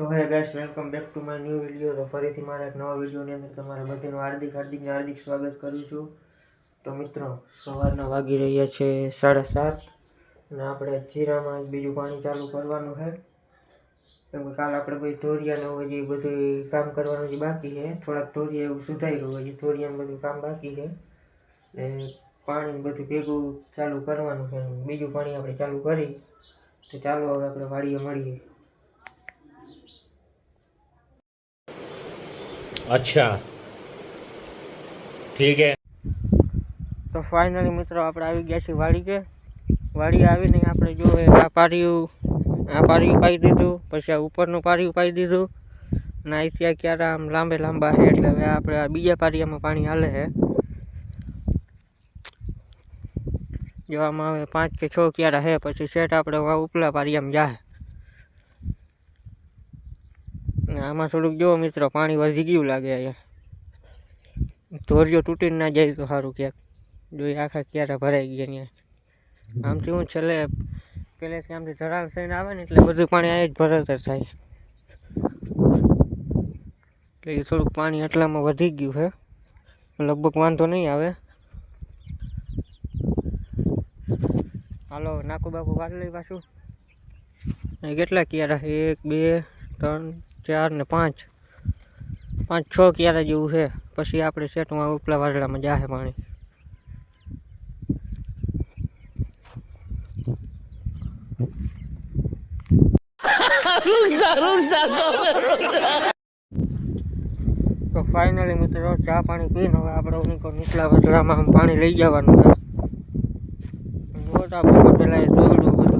તો hey guys welcome back to my new video તો ફરીથી મારા એક નવા વિડીયોની અંદર તમારા બધાનું હાર્દિક હાર્દિક હાર્દિક સ્વાગત કરું છું. તો મિત્રો, સવારના વાગી રહ્યા છે સાડા સાત અને આપણે જીરામાં બીજું પાણી ચાલુ કરવાનું છે. કેમ કે કાલ આપણે પછી ધોરિયાને હજી બધું કામ કરવાનું જે બાકી છે. થોડાક ધોરિયા એવું સુધાર્યું હજી ધોરિયાને બધું કામ બાકી છે. ને પાણી બધું ભેગું ચાલુ કરવાનું છે. બીજું પાણી આપણે ચાલુ કરી, તો ચાલો હવે આપણે વાડીએ મળીએ. અચ્છા. ઠીક હે. તો ફાઇનલી મિત્રો આપણે આવી ગયા છીએ વાડી કે વાડી આવીને આપણે જો આ પારિયું આ પારિયું પાઈ દીધું, પછી આ ઉપરનું પાર્યું પાઈ દીધું. અને અહીંથી આ ક્યારે આમ લાંબે લાંબા છે એટલે હવે આપણે આ બીજા પારિયામાં પાણી હાલે છે જોવામાં આવે પાંચ કે છ ક્યારે છે પછી શેઠ આપણે ઉપલા પારિયામાં જાય આમાં થોડુંક જો મિત્રો, પાણી વધી ગયું લાગે અહીંયા. ધોરિયો તૂટીને ના જાય તો સારું ક્યાંક. જો આખા ક્યારે ભરાઈ ગયા ત્યાં આમથી હું છેલ્લે પહેલેથી આમથી ધરાલ થઈને આવે ને એટલે બધું પાણી અહીંયા જ ભરાતર થાય. એટલે એ થોડુંક પાણી એટલામાં વધી ગયું છે લગભગ વાંધો નહીં આવે. હાલો, નાકુ બાપુ કાઢ લઈ પાછું કેટલા ક્યારા? એક, બે, ત્રણ ચાર ને પાંચ. પાંચ છ ક્યારા જેવું છે? પછી આપણે સેટમાં ઉપલા વાદળામાં જાહે પાણી. તો ફાઇનલી મિત્રો ચા પાણી પીને હવે આપણે ઓની કોઈ નીચલા વાદળામાં આમ પાણી લઈ જવાનું છે. મોટા બપોર પહેલાં એ તોડ્યું બધું આમાંથી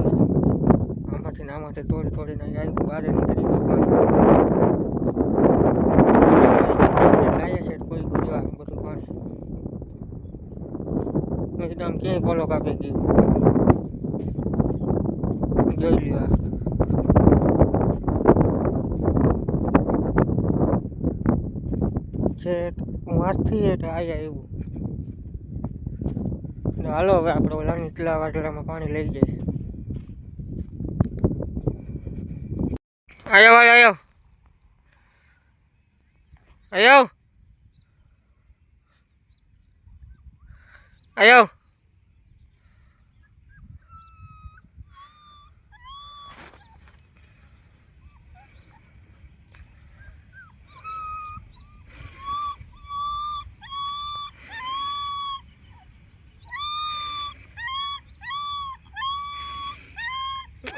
ને આમાંથી તોડી તોડીને આવ્યું બહાર નીકળી ગયું કોઈ ગુજરાત બધું પાણી. મેં આમ ક્યાંય કોલો કાપી ગયું જોઈ લ્યો. છે વાંચથી એટલે આવ્યા. એવું હાલો હવે આપણે ઓલા નીચલા વાટલામાં પાણી લઈ જઈએ. Ayaw, ayaw, ayaw. Ayaw. Ayaw.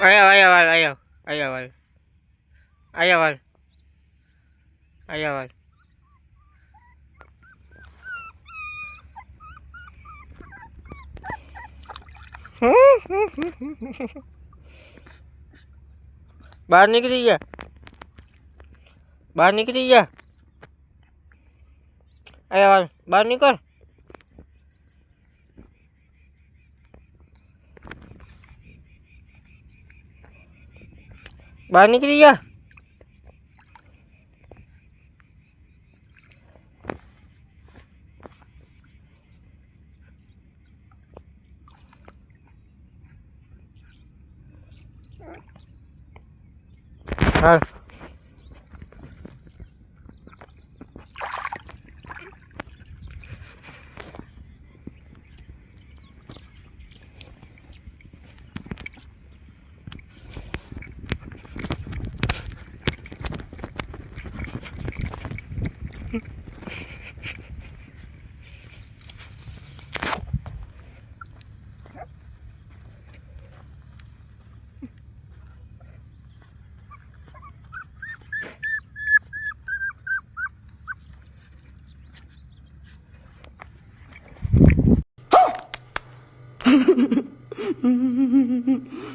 Ayaw, ayaw, ayaw, ayaw, ayaw, ayaw. આયો આયો આયો આયો બહાર નીકળી ગયા. બહાર નીકળી ગયા. આયા વાર બહાર નીકળ. બહાર નીકળી ગયા? trabajar.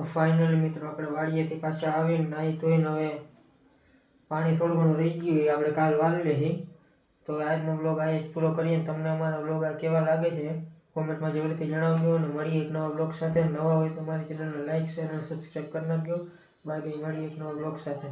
તો ફાઇનલી મિત્રો આપણે વાડીએથી પાછા આવીને નાહી ધોઈને હવે પાણી થોડું ઘણું રહી ગયું એ આપણે કાલ વાળી લઈએ તો આજનો બ્લોગ આ જ પૂરો કરીએ તમને અમારા બ્લોગ આ કેવા લાગે છે કોમેન્ટમાં જરૂરથી જણાવજો અને મળીએ એક નવા બ્લોગ સાથે. નવા હોય તો મારી ચેનલને લાઈક શેર અને સબસ્ક્રાઈબ કરી નાખજો. બાય બાય મળીએ એક નવા બ્લોગ સાથે.